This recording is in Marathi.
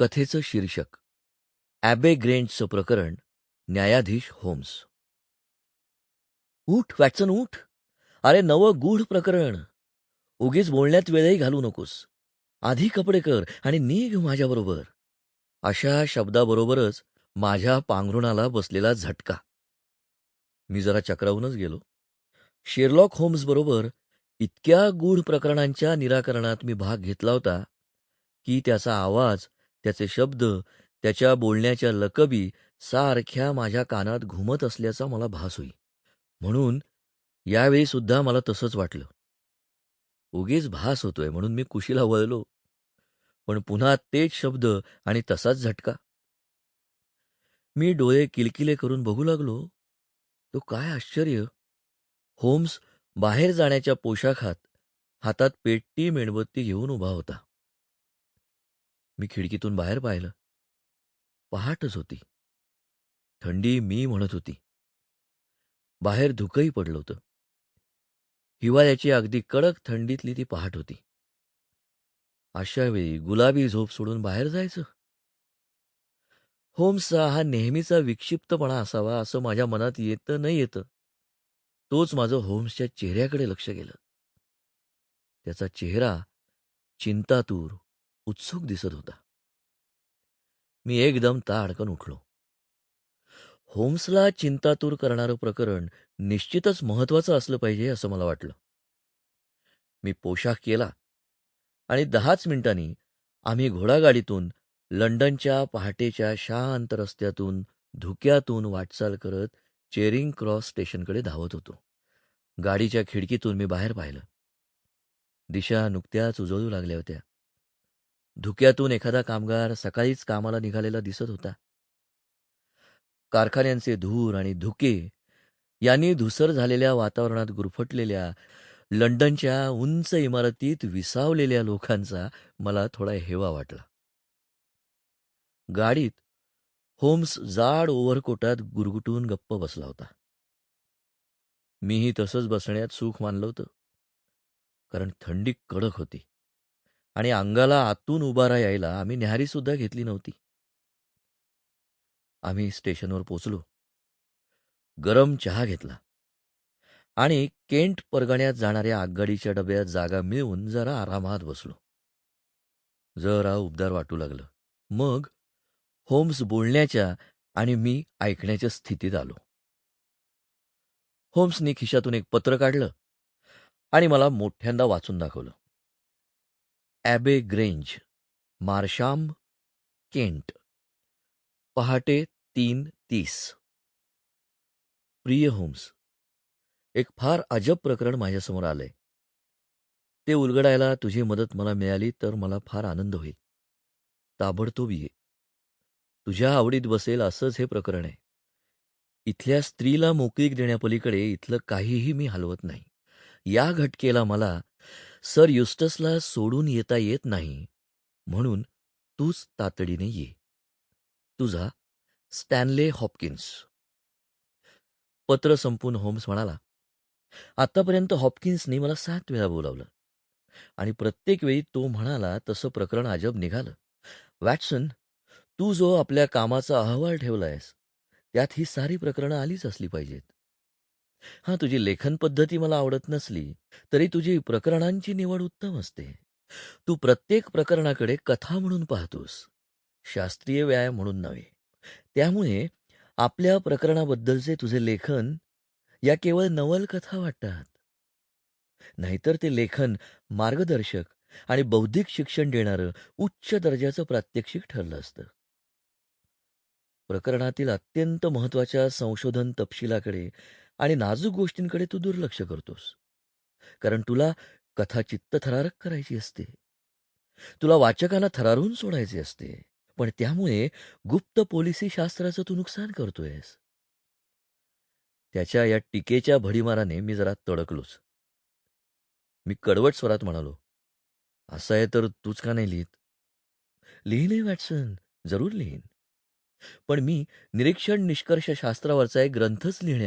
कथेचं शीर्षक ॲबे ग्रेंटचं प्रकरण न्यायाधीश होम्स. उठ वॅटसन उठ. अरे नवं गूढ प्रकरण. उगीच बोलण्यात वेळही घालू नकोस. आधी कपडे कर आणि निघ माझ्याबरोबर. अशा शब्दाबरोबरच माझ्या पांघरुणाला बसलेला झटका. मी जरा चक्रावूनच गेलो. शेरलॉक होम्स बरोबर इतक्या गूढ प्रकरणांच्या निराकरणात मी भाग घेतला होता की त्याचा आवाज त्याचे शब्द त्याच्या बोलण्याच्या लकबी सारख्या माझ्या कानात घुमत असल्याचा मला भास होई. म्हणून यावेळी सुद्धा मला तसंच वाटलं. उगीच भास होतोय म्हणून मी कुशीला वळलो. पण पुन्हा तेच शब्द आणि तसाच झटका. मी डोळे किलकिले करून बघू लागलो. तो काय आश्चर्य! होम्स बाहेर जाण्याच्या पोशाखात हातात पेट्टी मेणबत्ती घेऊन उभा होता. मी खिडकीतून बाहेर पाहिलं. पहाटच होती. थंडी मी म्हणत होती. बाहेर धुकही पडलं होतं. हिवाळ्याची अगदी कडक थंडीतली ती पहाट होती. अशा वेळी गुलाबी झोप सोडून बाहेर जायचं? होम्सचा हा नेहमीचा विक्षिप्तपणा असावा असं माझ्या मनात येतं न येतं तोच माझं होम्सच्या चेहऱ्याकडे लक्ष गेलं. त्याचा चेहरा चिंतातूर उत्सुक दिसत होता. मी एकदम ताडकन उठलो. होम्सला चिंतातूर करणारं प्रकरण निश्चितच महत्वाचं असलं पाहिजे असं मला वाटलं. मी पोशाख केला आणि दहाच मिनिटांनी आम्ही घोडागाडीतून लंडनच्या पहाटेच्या शांत रस्त्यातून धुक्यातून वाटचाल करत चेरिंग क्रॉस स्टेशनकडे धावत होतो. गाडीच्या खिडकीतून मी बाहेर पाहिलं. दिशा नुकत्याच उजळू लागल्या होत्या. धुक्यातून एखादा कामगार सकाळीच कामाला निघालेला दिसत होता. कारखान्यांचे धूर आणि धुके यांनी धुसर झालेल्या वातावरणात गुरफटलेल्या लंडनच्या उंच इमारतीत विसावलेल्या लोकांचा मला थोडा हेवा वाटला. गाडीत होम्स जाड ओव्हरकोटात गुरगुटून गप्प बसला होता. मीही तसंच बसण्यात सुख मानलं होतं कारण थंडी कडक होती. आणि अंगाला आतून उभारा यायला आम्ही न्याहारीसुद्धा घेतली नव्हती. आम्ही स्टेशनवर पोचलो. गरम चहा घेतला. आणि केंट परगण्यात जाणाऱ्या आगगाडीच्या डब्यात जागा मिळवून जरा आरामात बसलो. जरा उबदार वाटू लागलं. मग होम्स बोलण्याच्या आणि मी ऐकण्याच्या स्थितीत आलो. होम्सनी खिशातून एक पत्र काढलं आणि मला मोठ्यांदा वाचून दाखवलं. ॲबे ग्रेंज मार्शाम केंट पहाटे तीन तीस. प्रिय होम्स एक फार अजब प्रकरण माझ्यासमोर आलंय. ते उलगडायला तुझी मदत मला मिळाली तर मला फार आनंद होईल. ताबडतोब ये. तुझ्या आवडीत बसेल असंच हे प्रकरण आहे. इथल्या स्त्रीला मोकळीक देण्यापलीकडे इथलं काहीही मी हलवत नाही. या घटकेला मला सर युस्टसला सोडून येता येत नाही. म्हणून तूच तातडीने ये. तुझा स्टॅनले हॉपकिन्स. पत्र संपून होम्स म्हणाला आतापर्यंत हॉपकिन्सने मला सात वेळा बोलावलं. आणि प्रत्येक वेळी तो म्हणाला तसं प्रकरण अजब निघालं. वॅटसन तू जो आपल्या कामाचा अहवाल ठेवलायस त्यात ही सारी प्रकरणं आलीच असली पाहिजेत. हा तुझी लेखन पद्धती मला आवडत नसली तरी तुझी प्रकरणांची निवड उत्तम असते. तू प्रत्येक प्रकरणाकडे कथा म्हणून पाहतोस शास्त्रीय व्यायाम म्हणून नव्हे. त्यामुळे आपल्या प्रकरणाबद्दलचे तुझे लेखन या केवळ नवलकथा वाटतात. नाहीतर ते लेखन मार्गदर्शक आणि बौद्धिक शिक्षण देणारं उच्च दर्जाचं प्रात्यक्षिक ठरलं असतं. प्रकरणातील अत्यंत महत्त्वाच्या संशोधन तपशिलाकडे आणि नाजूक गोष्टींकडे तू दुर्लक्ष करतोस. कारण तुला कथा चित्तथरारक करायची असते. तुला वाचकाला थरारून सोडायचे असते. पण त्यामुळे गुप्त पोलिसी शास्त्राचं तू नुकसान करतोयस. त्याच्या या टीकेच्या भडीमाराने मी जरा तडकलोच. मी कडवट स्वरात म्हणालो असं आहे तर तूच का नाही लिहित? लिहिन वॅटसन जरूर लिहीन. पण मी निरीक्षण निष्कर्ष शास्त्रावरचा एक ग्रंथच लिहिणे